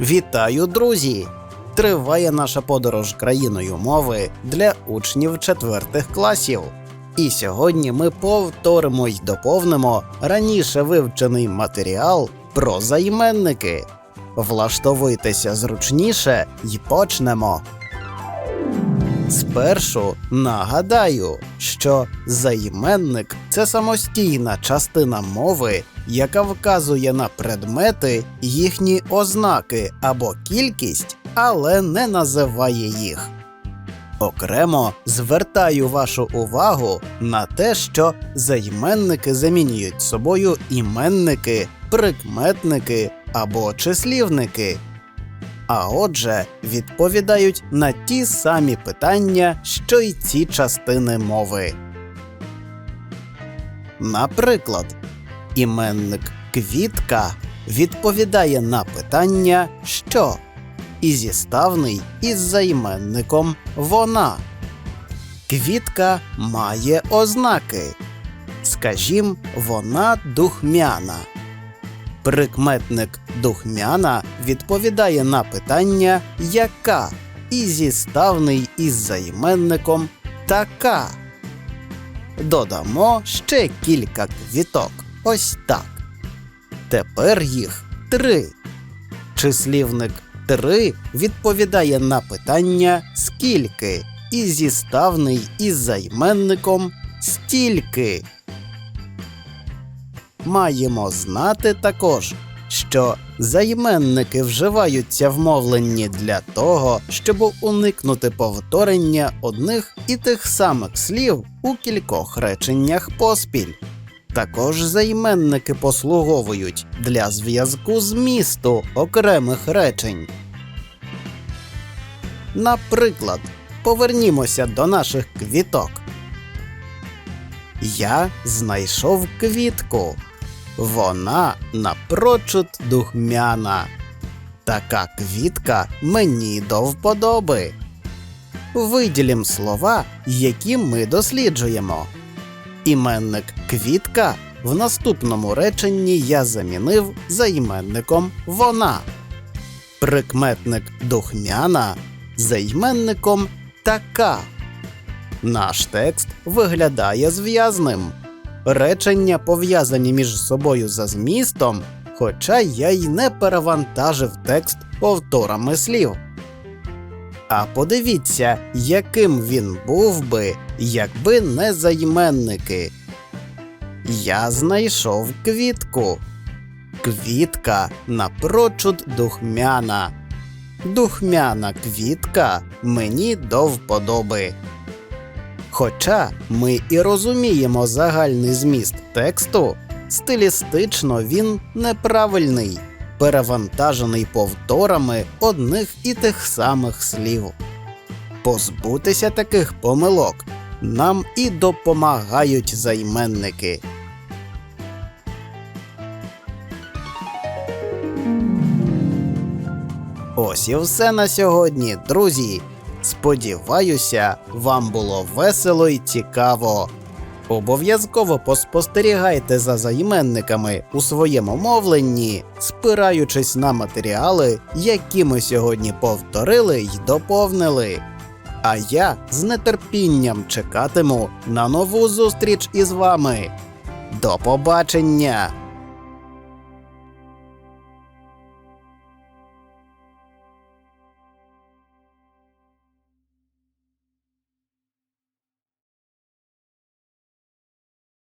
Вітаю, друзі! Триває наша подорож країною мови для учнів четвертих класів. І сьогодні ми повторимо й доповнимо раніше вивчений матеріал про займенники. Влаштовуйтеся зручніше й почнемо. Спершу нагадаю, що займенник це самостійна частина мови, яка вказує на предмети, їхні ознаки або кількість, але не називає їх. Окремо звертаю вашу увагу на те, що займенники замінюють собою іменники, прикметники або числівники. А отже, відповідають на ті самі питання, що й ці частини мови. Наприклад, іменник квітка відповідає на питання що і зіставний із займенником вона. Квітка має ознаки. Скажім, вона духмяна. Прикметник духмяна відповідає на питання яка і зіставний із займенником така. Додамо ще кілька квіток. Ось так. Тепер їх три. Числівник три відповідає на питання скільки і зіставний із займенником стільки. Маємо знати також, що займенники вживаються в мовленні для того, щоб уникнути повторення одних і тих самих слів у кількох реченнях поспіль. Також займенники послуговують для зв'язку змісту окремих речень. Наприклад, повернімося до наших квіток. Я знайшов квітку. Вона напрочуд духмяна. Така квітка мені до вподоби. Виділім слова, які ми досліджуємо. Іменник квітка в наступному реченні я замінив займенником вона. Прикметник духмяна займенником така. Наш текст виглядає зв'язним. Речення пов'язані між собою за змістом, хоча я й не перевантажив текст повторами слів. А подивіться, яким він був би, якби не займенники. Я знайшов квітку. Квітка напрочуд духмяна. Духмяна квітка мені до вподоби. Хоча ми і розуміємо загальний зміст тексту, стилістично він неправильний, перевантажений повторами одних і тих самих слів. Позбутися таких помилок нам і допомагають займенники. Ось і все на сьогодні, друзі. Сподіваюся, вам було весело і цікаво. Обов'язково поспостерігайте за займенниками у своєму мовленні, спираючись на матеріали, які ми сьогодні повторили й доповнили. А я з нетерпінням чекатиму на нову зустріч із вами. До побачення!